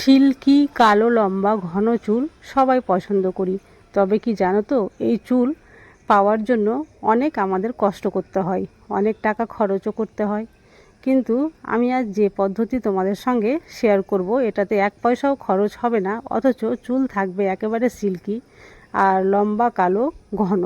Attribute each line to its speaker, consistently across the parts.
Speaker 1: Silky, কালো, লম্বা, ঘন চুল সবাই পছন্দ করি। তবে কি জানো তো, এই চুল পাওয়ার জন্য অনেক আমাদের কষ্ট করতে হয়, অনেক টাকা খরচও করতে হয়। কিন্তু আমি আজ যে পদ্ধতি তোমাদের সঙ্গে শেয়ার করব, এটাতে এক পয়সাও খরচ হবে না, অথচ চুল থাকবে একেবারে সিল্কি আর লম্বা, কালো, ঘন।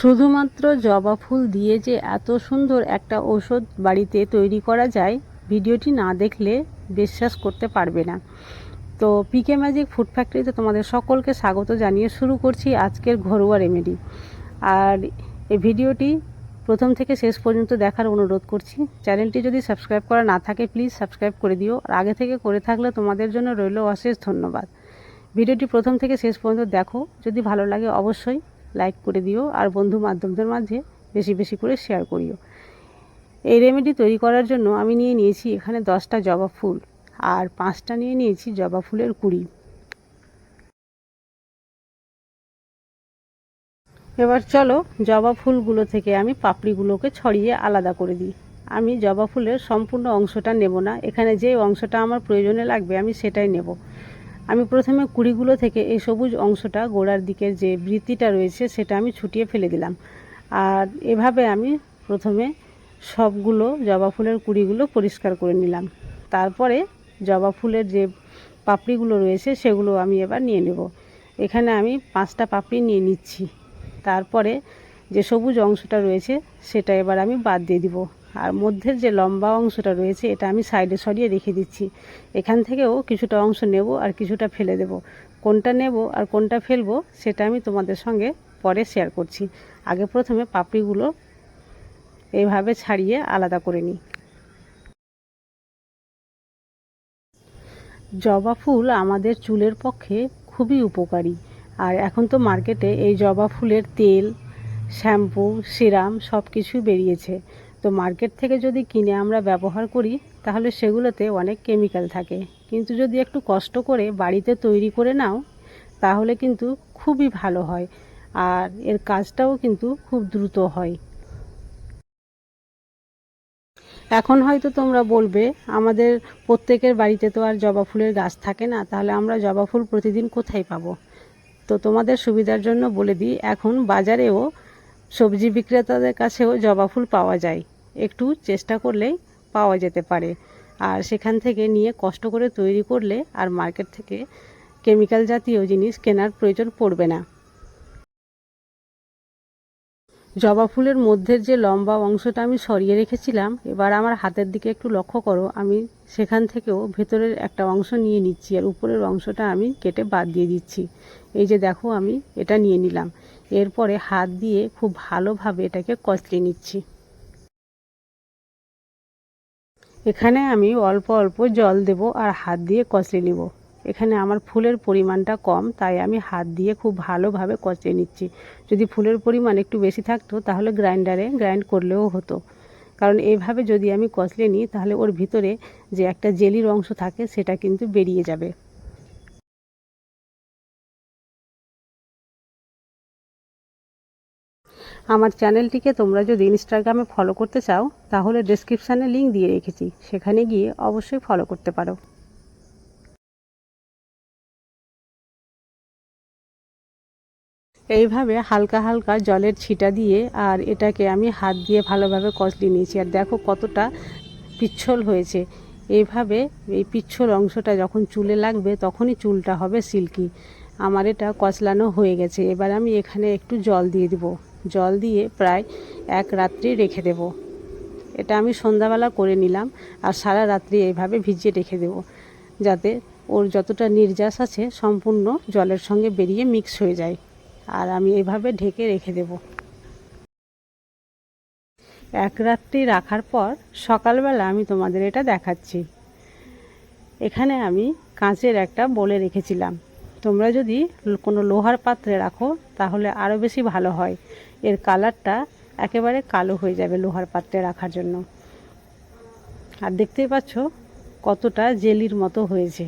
Speaker 1: শুধুমাত্র জবা ফুল দিয়ে যে এত সুন্দর একটা ঔষধ বাড়িতে তৈরি করা যায় ভিডিওটি না দেখলে বিশ্বাস করতে পারবে না। তো পিকে ম্যাজিক ফুড ফ্যাক্টরিতে তোমাদের সকলকে স্বাগত জানিয়ে শুরু করছি আজকের ঘরোয়া রেমেডি আর এই ভিডিওটি প্রথম থেকে শেষ পর্যন্ত দেখার অনুরোধ করছি। চ্যানেলটি যদি সাবস্ক্রাইব করা না থাকে, প্লিজ সাবস্ক্রাইব করে দিও। আর আগে থেকে করে থাকলে তোমাদের জন্য রইল অশেষ ধন্যবাদ। ভিডিওটি প্রথম থেকে শেষ পর্যন্ত দেখো। যদি ভালো লাগে অবশ্যই লাইক করে দিও। আর বন্ধু মাধ্যমদের মাঝে বেশি বেশি করে শেয়ার করিও। এই রেমেডি তৈরি করার জন্য আমি নিয়ে নিয়েছি এখানে দশটা জবা ফুল আর পাঁচটা নিয়ে নিয়েছি জবা ফুলের কুড়ি। এবার চলো জবা ফুলগুলো থেকে আমি পাপড়িগুলোকে ছড়িয়ে আলাদা করে দিই। আমি জবা ফুলের সম্পূর্ণ অংশটা নেব না, এখানে যে অংশটা আমার প্রয়োজনে লাগবে আমি সেটাই নেব। আমি প্রথমে কুড়িগুলো থেকে এই সবুজ অংশটা গোড়ার দিকের যে বৃত্তিটা রয়েছে সেটা আমি ছুটিয়ে ফেলে দিলাম। আর এভাবে আমি প্রথমে সবগুলো জবা ফুলের কুড়িগুলো পরিষ্কার করে নিলাম। তারপরে জবা ফুলের যে পাপড়িগুলো রয়েছে সেগুলো আমি এবার নিয়ে নেব। এখানে আমি পাঁচটা পাপড়ি নিয়ে নিচ্ছি। তারপরে যে সবুজ অংশটা রয়েছে সেটা এবার আমি বাদ দিয়ে দিব। আর মধ্যের যে লম্বা অংশটা রয়েছে এটা আমি সাইডে সরিয়ে রেখে দিচ্ছি। এখান থেকেও কিছুটা অংশ নেব আর কিছুটা ফেলে দেব। কোনটা নেব আর কোনটা ফেলব সেটা আমি তোমাদের সঙ্গে পরে শেয়ার করছি। আগে প্রথমে পাপড়িগুলো এইভাবে ছাড়িয়ে আলাদা করে নিই। জবা ফুল আমাদের চুলের পক্ষে খুবই উপকারী। আর এখন তো মার্কেটে এই জবা ফুলের তেল, শ্যাম্পু, সিরাম সব কিছুই বেরিয়েছে। তো মার্কেট থেকে যদি কিনে আমরা ব্যবহার করি, তাহলে সেগুলোতে অনেক কেমিক্যাল থাকে। কিন্তু যদি একটু কষ্ট করে বাড়িতে তৈরি করে নাও, তাহলে কিন্তু খুবই ভালো হয়। আর এর কাজটাও কিন্তু খুব দ্রুত হয়। এখন হয়তো তোমরা বলবে, আমাদের প্রত্যেকের বাড়িতে তো আর জবা ফুলের গাছ থাকে না, তাহলে আমরা জবা ফুল প্রতিদিন কোথায় পাবো? তো তোমাদের সুবিধার জন্য বলে দিই, এখন বাজারেও সবজি বিক্রেতাদের কাছেও জবা ফুল পাওয়া যায়। একটু চেষ্টা করলেই পাওয়া যেতে পারে। আর সেখান থেকে নিয়ে কষ্ট করে তৈরি করলে আর মার্কেট থেকে কেমিক্যাল জাতীয় জিনিস কেনার প্রয়োজন পড়বে না। জবা ফুলের মধ্যের যে লম্বা অংশটা আমি সরিয়ে রেখেছিলাম, এবার আমার হাতের দিকে একটু লক্ষ্য করো, আমি সেখান থেকেও ভেতরের একটা অংশ নিয়ে নিচ্ছি আর উপরের অংশটা আমি কেটে বাদ দিয়ে দিচ্ছি। এই যে দেখো আমি এটা নিয়ে নিলাম। এরপরে হাত দিয়ে খুব ভালোভাবে এটাকে কচলে নিচ্ছি। এখানে আমি অল্প অল্প জল দেব আর হাত দিয়ে কচলে নিব। এখানে আমার ফুলের পরিমাণটা কম, তাই আমি হাত দিয়ে খুব ভালোভাবে কচলে নিচ্ছি। যদি ফুলের পরিমাণ একটু বেশি থাকতো, তাহলে গ্রাইন্ডারে গ্রাইন্ড করলেও হতো। কারণ এইভাবে যদি আমি কচলে নিই, তাহলে ওর ভিতরে যে একটা জেলির অংশ থাকে, সেটা কিন্তু বেরিয়ে যাবে। আমার চ্যানেলটিকে তোমরা যদি ইনস্টাগ্রামে ফলো করতে চাও, তাহলে ডেসক্রিপশানে লিঙ্ক দিয়ে রেখেছি। সেখানে গিয়ে অবশ্যই ফলো করতে পারো। এইভাবে হালকা হালকা জলের ছিটা দিয়ে আর এটাকে আমি হাত দিয়ে ভালোভাবে কচলি নিয়েছি। আর দেখো কতটা পিচ্ছল হয়েছে। এইভাবে এই পিচ্ছল অংশটা যখন চুলে লাগবে তখনই চুলটা হবে সিল্কি। আমার এটা কচলানো হয়ে গেছে। এবার আমি এখানে একটু জল দিয়ে দিব। জল দিয়ে প্রায় এক রাত্রি রেখে দেব। এটা আমি সন্ধ্যাবেলা করে নিলাম আর সারা রাত্রি এইভাবে ভিজিয়ে রেখে দেব। যাতে ওর যতটা নির্যাস আছে সম্পূর্ণ জলের সঙ্গে বেরিয়ে মিক্স হয়ে যায়। আমি এভাবে ঢেকে রেখে দেব। এক রাত্রি রাখার পর সকালবেলা আমি তোমাদের এটা দেখাচ্ছি। এখানে আমি কাঁচের একটা বলে রেখেছিলাম। তোমরা যদি কোনো লোহার পাত্রে রাখো, তাহলে আরও বেশি ভালো হয়। এর কালারটা একেবারে কালো হয়ে যাবে লোহার পাত্রে রাখার জন্য। আর দেখতেই পাচ্ছ কতটা জেলির মতো হয়েছে।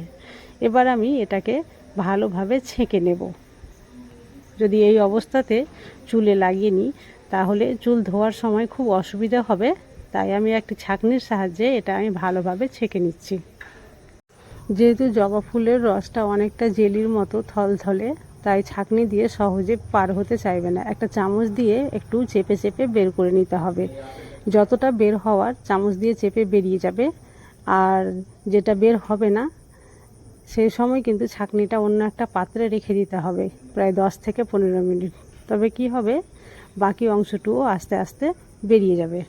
Speaker 1: এবার আমি এটাকে ভালোভাবে ছেঁকে নেব। যদি এই অবস্থাতে চুলে লাগিয়ে নিই, তাহলে চুল ধোয়ার সময় খুব অসুবিধা হবে। তাই আমি একটি ছাঁকনির সাহায্যে এটা আমি ভালোভাবে ছেঁকে নিচ্ছি। যেহেতু জবা ফুলের রসটা অনেকটা জেলির মতো থলথলে, তাই ছাঁকনি দিয়ে সহজে পার হতে চাইবে না। একটা চামচ দিয়ে একটু চেপে চেপে বের করে নিতে হবে। যতটা বের হওয়ার চামচ দিয়ে চেপে বেরিয়ে যাবে। আর যেটা বের হবে না সেই সময় কিন্তু ছাঁকনিটা অন্য একটা পাত্রে রেখে দিতে হবে, প্রায় দশ থেকে পনেরো মিনিট। তবে কি হবে? বাকি অংশটুকু আস্তে আস্তে বেরিয়ে যাবে।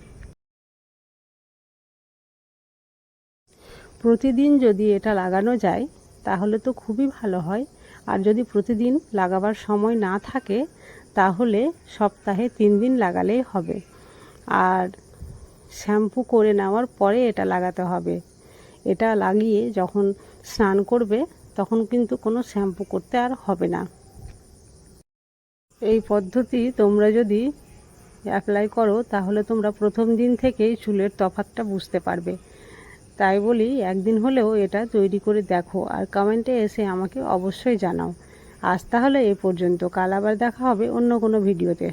Speaker 1: প্রতিদিন যদি এটা লাগানো যায়, তাহলে তো খুবই ভালো হয়। আর যদি প্রতিদিন লাগাবার সময় না থাকে, তাহলে সপ্তাহে তিন দিন লাগালেই হবে। আর শ্যাম্পু করে নেওয়ার পরে এটা লাগাতে হবে। এটা লাগিয়ে যখন স্নান করবে, তখন কিন্তু কোনো শ্যাম্পু করতে আর হবে না। এই পদ্ধতি তোমরা যদি অ্যাপ্লাই করো, তাহলে তোমরা প্রথম দিন থেকেই চুলের তফাতটা বুঝতে পারবে। তাই বলি, একদিন হলেও এটা তৈরি করে দেখো আর কমেন্টে এসে আমাকে অবশ্যই জানাও। আজ তাহলে এ পর্যন্ত। কাল আবার দেখা হবে অন্য কোনো ভিডিওতে